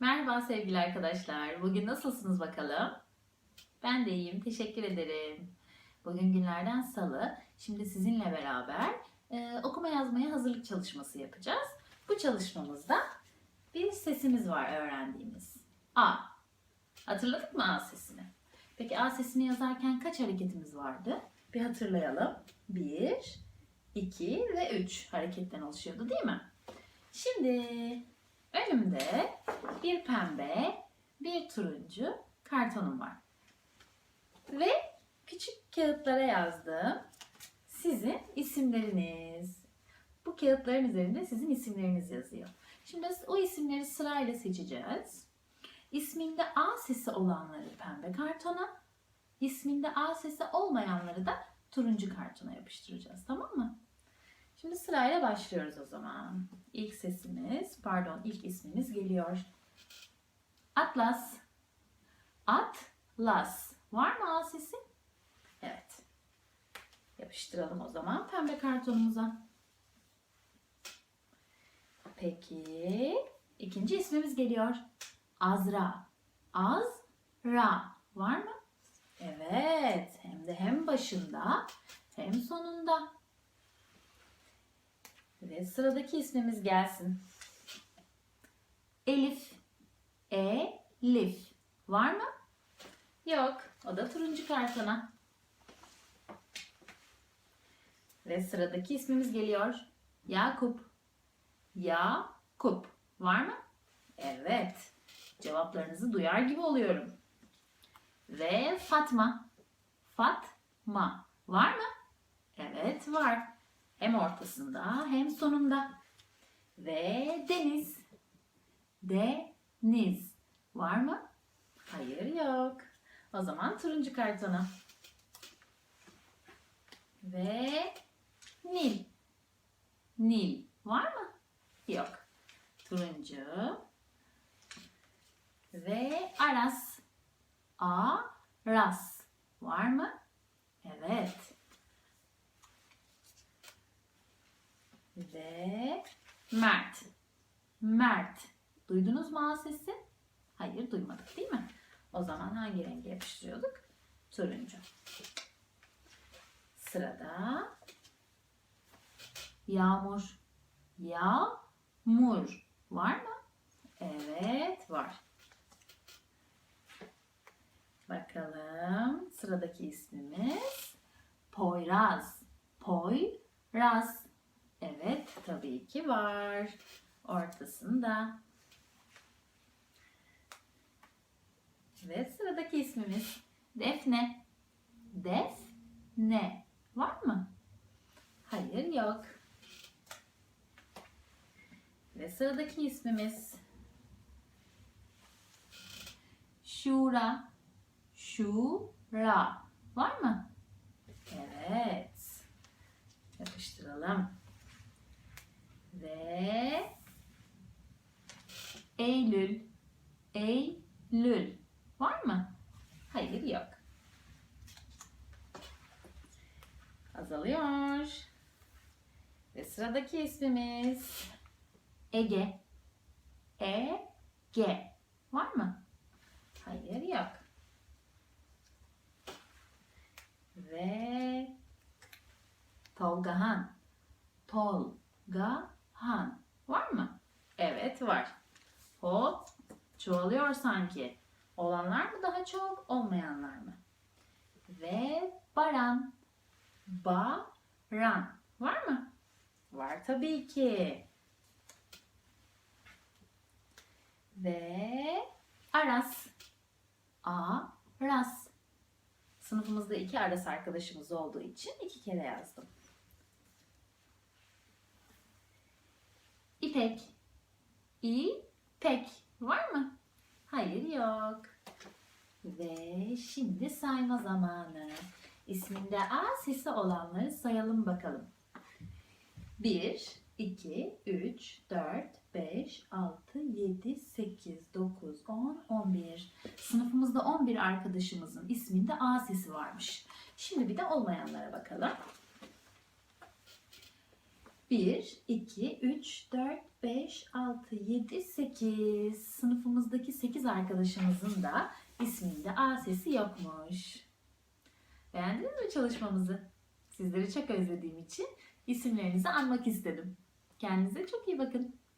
Merhaba sevgili arkadaşlar. Bugün nasılsınız bakalım? Ben de iyiyim. Teşekkür ederim. Bugün günlerden salı. Şimdi sizinle beraber e, okuma yazmaya hazırlık çalışması yapacağız. Bu çalışmamızda bir sesimiz var öğrendiğimiz. A. Hatırladık mı A sesini? Peki A sesini yazarken kaç hareketimiz vardı? Bir hatırlayalım. 1, 2 ve 3 hareketten oluşuyordu değil mi? Şimdi önümde bir pembe, bir turuncu kartonum var. Ve küçük kağıtlara yazdım. Sizin isimleriniz. Bu kağıtların üzerinde sizin isimleriniz yazıyor. Şimdi o isimleri sırayla seçeceğiz. İsminde A sesi olanları pembe kartona, isminde A sesi olmayanları da turuncu kartona yapıştıracağız. Tamam mı? Şimdi sırayla başlıyoruz o zaman. İlk sesimiz, pardon ilk ismimiz geliyor. Atlas. Atlas. Var mı A sesi? Evet. Yapıştıralım o zaman pembe kartonumuza. Peki. ikinci ismimiz geliyor. Azra. Azra. Var mı? Evet. Hem de hem başında hem sonunda. Ve sıradaki ismimiz gelsin. Elif. Elif. Var mı? Yok. O da turuncu kartona. Ve sıradaki ismimiz geliyor. Yakup. Yakup. Var mı? Evet. Cevaplarınızı duyar gibi oluyorum. Ve Fatma. Fatma. Var mı? Evet var. Hem ortasında hem sonunda. Ve deniz. Deniz. Var mı? Hayır yok. O zaman turuncu kartona. Ve Nil. Nil. Var mı? Yok. Turuncu. Ve Aras. Aras. Var mı? Evet. Ve Mert. Mert. Duydunuz mu A sesi? Hayır duymadık değil mi? O zaman hangi rengi yapıştırıyorduk? Turuncu. Sırada Yağmur. Yağmur. Var mı? Evet var. Bakalım sıradaki ismimiz Poyraz. Poyraz. Evet tabii ki var. Ortasında. Ve sıradaki ismimiz Defne. Defne. Var mı? Hayır yok. Ve sıradaki ismimiz Şura. Şura. Var mı? Evet. Yapıştıralım. Ve Eylül. Eylül. Var mı? Hayır yok. Azalıyor. Ve sıradaki ismimiz Ege. Ege. Var mı? Hayır yok. Ve Tolgahan. Tolgahan. Var mı? Evet var. O çoğalıyor sanki. Olanlar mı daha çok, olmayanlar mı? Ve Baran. Baran. Var mı? Var tabii ki. Ve Aras. Aras. Sınıfımızda iki Aras arkadaşımız olduğu için iki kere yazdım. İpek. İpek. Var mı? Hayır yok. Ve şimdi sayma zamanı. İsminde A sesi olanları sayalım bakalım. 1, 2, 3, 4, 5, 6, 7, 8, 9, 10, 11. Sınıfımızda 11 arkadaşımızın isminde A sesi varmış. Şimdi bir de olmayanlara bakalım. 1, 2, 3, 4, 5, 6, 7, 8. Sınıfımızdaki 8 arkadaşımızın da isminde A sesi yokmuş. Beğendiniz mi çalışmamızı? Sizleri çok özlediğim için isimlerinizi anmak istedim. Kendinize çok iyi bakın.